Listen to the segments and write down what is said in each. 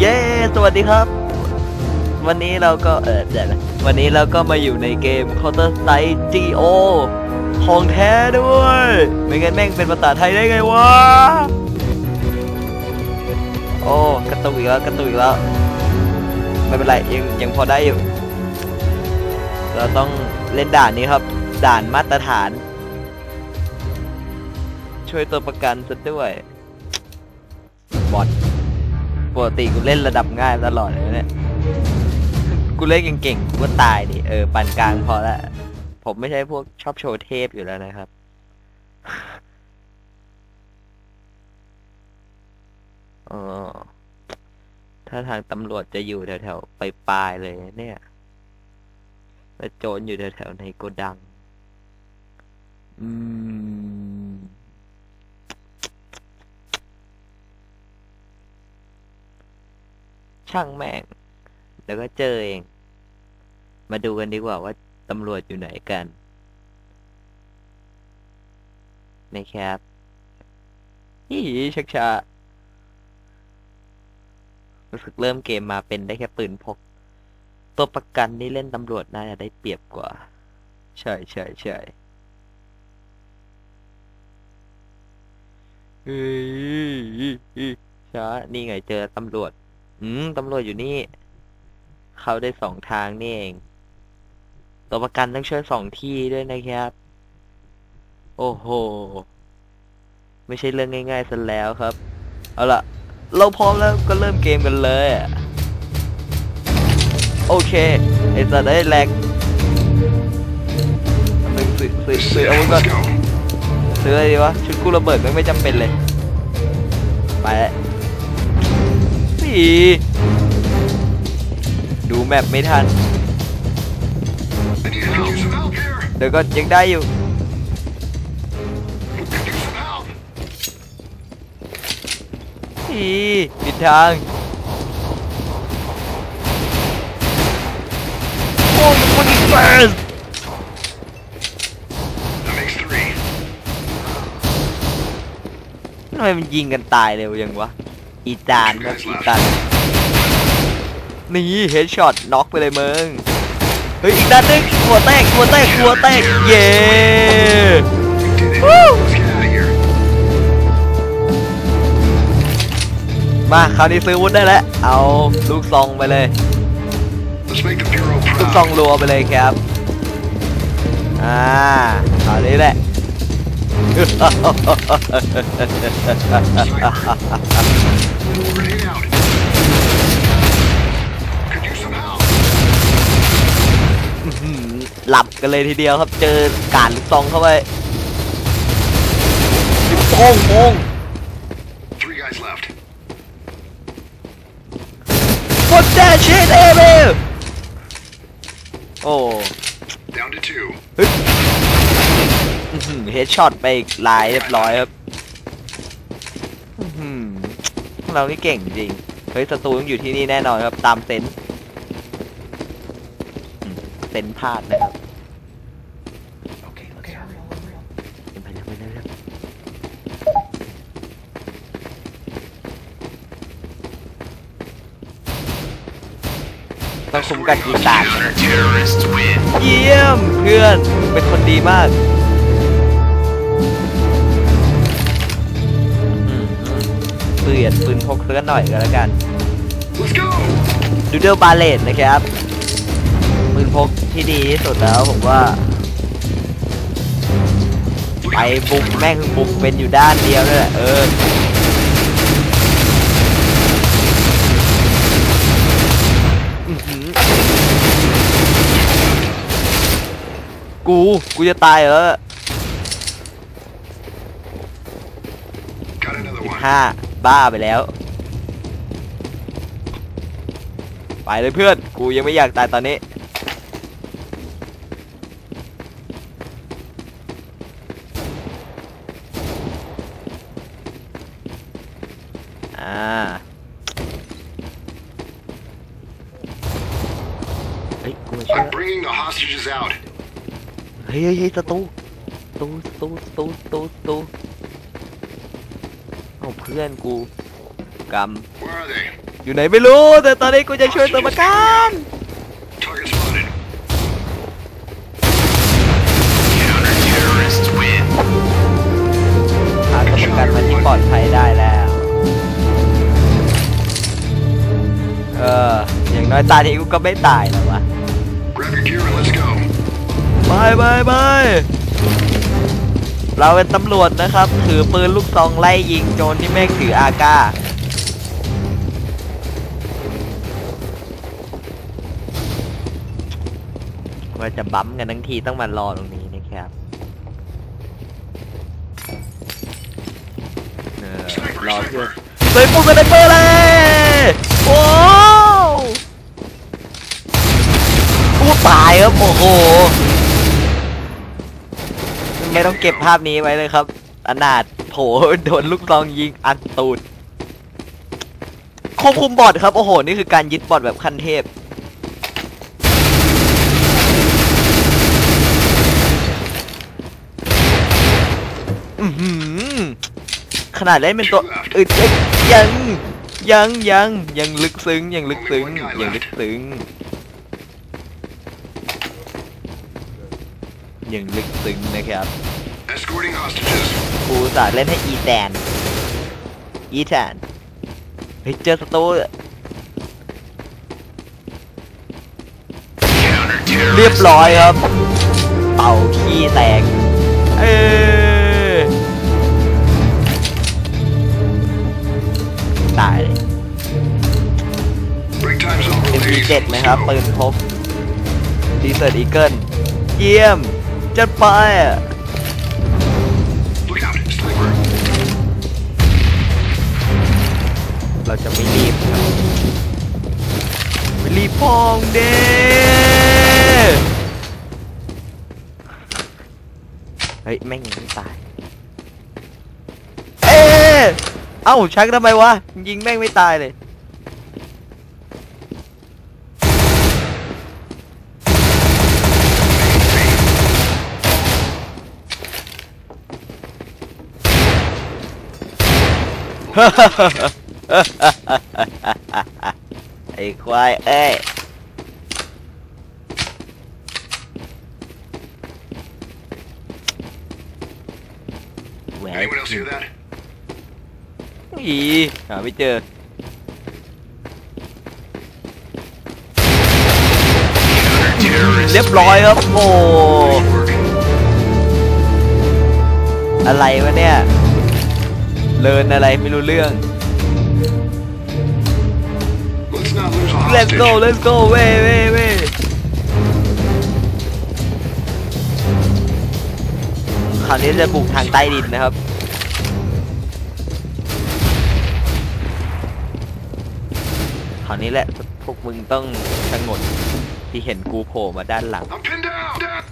เย้ สวัสดีครับ วันนี้เราก็เออเดี๋ยวนะวันนี้เราก็มาอยู่ในเกม Counter Strike GO ของแท้ด้วย ไม่งั้นแม่งเป็นภาษาไทยได้ไงวะ โอ้กระตุกอีกแล้วกระตุกอีกแล้ว ไม่เป็นไรยังยังพอได้อยู่ เราต้องเล่นด่านนี้ครับ ด่านมาตรฐาน ช่วยตัวประกันซะด้วยบอท ปกติกูเล่นระดับง่ายตลอดเลยเนี่ยกูเล่นเก่งๆกูก็ตายดิเออปานกลางพอละผมไม่ใช่พวกชอบโชว์เทพอยู่แล้วนะครับ อ๋อ ถ้าทางตำรวจจะอยู่แถวๆไปปลายๆเลยเนี่ยแล้วโจรอยู่แถวๆในโกดัง อืม ช่างแม่งเดี๋ยวก็เจอเอง มาดูกันดีกว่าว่าตำรวจอยู่ไหนกันนะครับยี่ชักช้ารู้สึกเริ่มเกมมาเป็นได้แค่ปืนพก ตัวประกันนี่เล่นตำรวจน่าจะได้เปรียบกว่า ใช่ใช่ใช่เฮ้ช้า นี่ไงเจอตำรวจ อืมตำรวจอยู่นี่ เข้าได้สองทางนี่เอง ตัวประกันต้องช่วยสองที่ด้วยนะครับ โอ้โห ไม่ใช่เรื่องง่ายๆซะแล้วครับ เอาล่ะ เราพร้อมแล้วก็เริ่มเกมกันเลย โอเค ไอ้สัตว์ได้แรงซื้อซื้อซื้ออาวุธก่อนซื้ออะไรดีวะ ชุดกู้ระเบิดไม่ไม่จำเป็นเลย ไปแล้ว ดูแมปไม่ทัน เดี๋ยวก็ยังได้อยู่ Use some help. สี่ผิดทาง โอ้มันมันอีกเฟิร์ส That makes three. ทำไมมันยิงกันตายเร็วยังวะ อีจานครับอีตันนี่เฮดช็อตน็อกไปเลยมึงเฮ้ยอีกด้านนึงหัวแตกหัวแตกหัวแตกเย้มาคราวนี้ซื้อวุ้นได้แล้ว เอาลูกซองไปเลย ลูกซองรัวไปเลยครับ อ่าคราวนี้แหละ หือหลับกันเลยทีเดียวครับ เจอการลูกซองเข้าไปโป้งโป้ง Three guys left. กดแดชเชดเอเบลโอ้ Down to two. เฮดช็อตไปอีกลายเรียบร้อยครับอื้อหือเรานี่เก่งจริง เฮ้ยศัตรูต้องอยู่ที่นี่แน่นอนครับ ตามเซนส์อืมเซนส์พลาดนะครับ Okay, okay, hurry. ไปเร็วไปเร็วเร็วต้องคุมกันยิงตามนะครับ Terrorists win. เยี่ยมเพื่อนมึงเป็นคนดีมาก ลี่ยนปืนพกเสื้อหน่อยก็แล้วกัน Let's go. ดูเดลบาเลตนะครับปืนพกที่ดีที่สุดแล้วผมว่าไปบุกแม่งบุกเป็นอยู่ด้านเดียวนั่นแหละเอออื้อหือกู กูจะตายแล้ว Got another one. ห้าบ้าไปแล้ว ไปเลยเพื่อน กูยังไม่อยากตายตอนนี้อ่าเฮ้ยกูไม่เชื่อ I'm bringing the hostages out. เฮ้ยเฮ้ยเฮ้ยสตูสตูสตูสตูสตูสตู เอาเพื่อนกูก Where are they? อยู่ไหนไม่รู้ แต่ตอนนี้กูจะช่วยตัวประกัน Target spotted. Counter-terrorists win. พาตัวประกันมาที่ปลอดภัยได้แล้ว เออ อย่างน้อยตานี้กูก็ไม่ตายแล้ววะ Grab your gear and let's go. ไปไปไป เราเป็นตำรวจนะครับ ถือปืนลูกซองไล่ยิงโจรที่แม่งถืออาก้าว่าจะบั๊มกันทั้งทีต้องมารอตรงนี้นะครับเออรอเพื่อนเลยปุ๊บสไนเปอร์เลยโอ้อู้ตายครับโอ้โห ไม่ต้องเก็บภาพนี้ไว้เลยครับ อนาถโถโดนลูกซองยิงอันตูดควบคุมบอทครับ โอ้โห นี่คือการยึดบอทแบบขั้นเทพ อือหือขนาดเล่นเป็นตัวอึดยัง ยังยังยังลึกซึ้งยังลึกซึ้งยังลึกซึ้ง ยังลึกซึ้งนะครับ Escorting hostages. ครูสาเล่นให้อีแตน อีแตนเฮ้ยเจอสตู Counter-terrorists เรียบร้อยครับ เป่าขี้แตก เออตายเลย Break time's over, ladies. MP7 นะครับ Let's ปื go. นพกดีเซอร์อีเกิลเยี่ยม จัดไปอะเราจะไม่รีบครับไม่รีบพองเด้เฮ้ยแม่งยังไม่ตาย เอ๊ะเอ้าชักทำไมวะยิงแม่งไม่ตายเลย ไอ้ควายเอ้ยแหวน Anyone else hear that? อีหาไม่เจอ Counter-terrorists เรียบร้อยครับโอ้ Nice work. อะไรวะเนี่ย เลินอะไรไม่รู้เรื่อง Let's not lose a let's hostage. go let's go เว้ยเว้ยเว้ยคราวนี้จะบุกทางใต้ดินนะครับคราวนี้แหละพวกมึงต้องชะงนที่เห็นกูโผล่มาด้านหลัง I'm pinned down. down.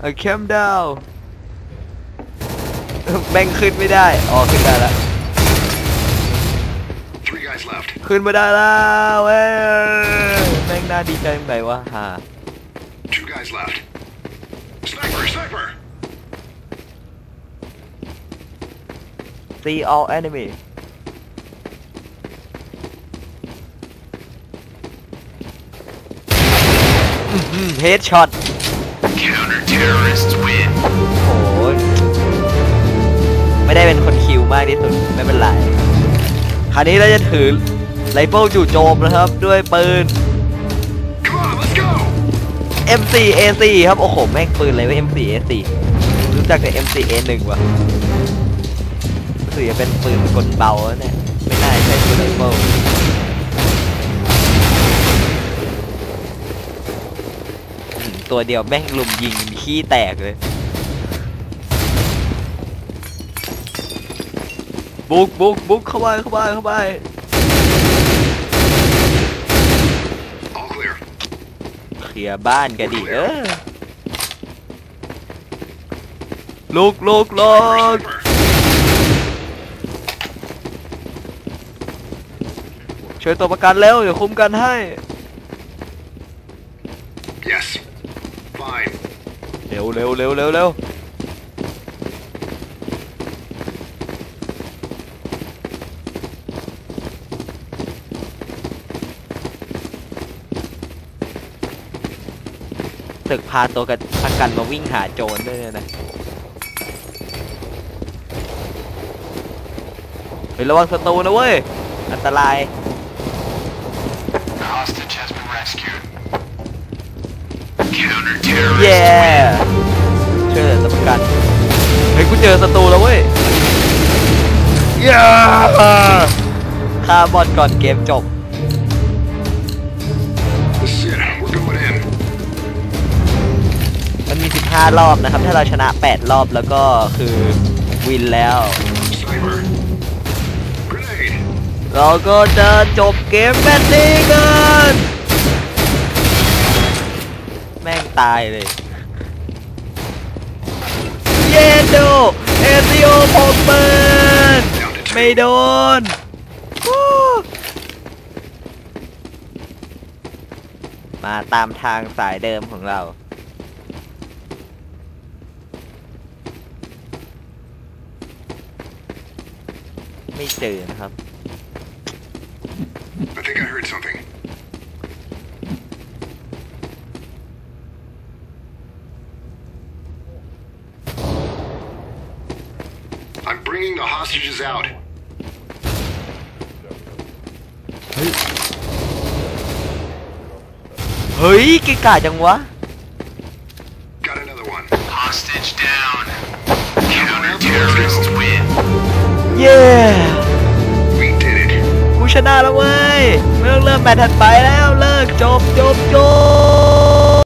เออแคมดาวแม่งขึ้นไม่ได้ อ๋อ ขึ้นได้แล้ว ขึ้นมาได้แล้วเว้ยแม่งน่าดีใจตรงไหนวะฮะ Two guys left. Sniper, sniper. see all enemy เฮดช็อต Counter-terrorists win. โอ้ยไม่ได้เป็นคนคิวมากที่สุด ไม่เป็นไร คราวนี้เราจะถือ ไรเฟิลจู่โจมนะครับด้วยปืน Come on, let's go. M4 A4 ครับโอ้โหแม่งปืนอะไรวะ M4 A4 รู้จักแต่ M4 A1 วะรู้สึกจะเป็นปืนกลเบาแล้วเนี่ยไม่น่าใช่ปืนไรเฟิลอืมตัวเดียวแม่งลุมยิงขี้แตกเลยบุกบุกบุกเข้าไปเข้าไปเข้าไป All clear. เค ลียร์บ้านกันดิเออลุกลุกลุก Sniper. ช่วยตัวประกันเร็วเดี๋ยวคุ้มกันให้ Yes. Fine. เร็วเร็วเร็วเร็วเร็ว ศึกพาตัวกันประกันมาวิ่งหาโจรด้วยเนี่ยนะเฮ้ยระวังศัตรูนะเว้ย อันตราย The hostage has been rescued. Counter terrorist เย้ช่วยเหลือตัวประกัน เฮ้ยกูเจอศัตรูแล้วเว้ยเย้ฆ่าบอลก่อนเกมจบ มี 15 รอบนะครับ ถ้าเราชนะ 8 รอบแล้วก็คือวินแล้ว เราก็จะจบเกมแบบนี้กันแม่งตายเลย เยนโดเอซิโอผมเปิดไม่โดนมาตามทางสายเดิมของเรา ไม่เจอนะครับ I think I heard something. I'm bringing the hostages out. เฮ้ยเกะกะจังวะ Got another one. Hostage down. Counter terrorists win. เย้กูชนะแล้วเว้ย ไม่ต้องเริ่มแมตช์ถัดไปแล้ว เลิกจบจบจบ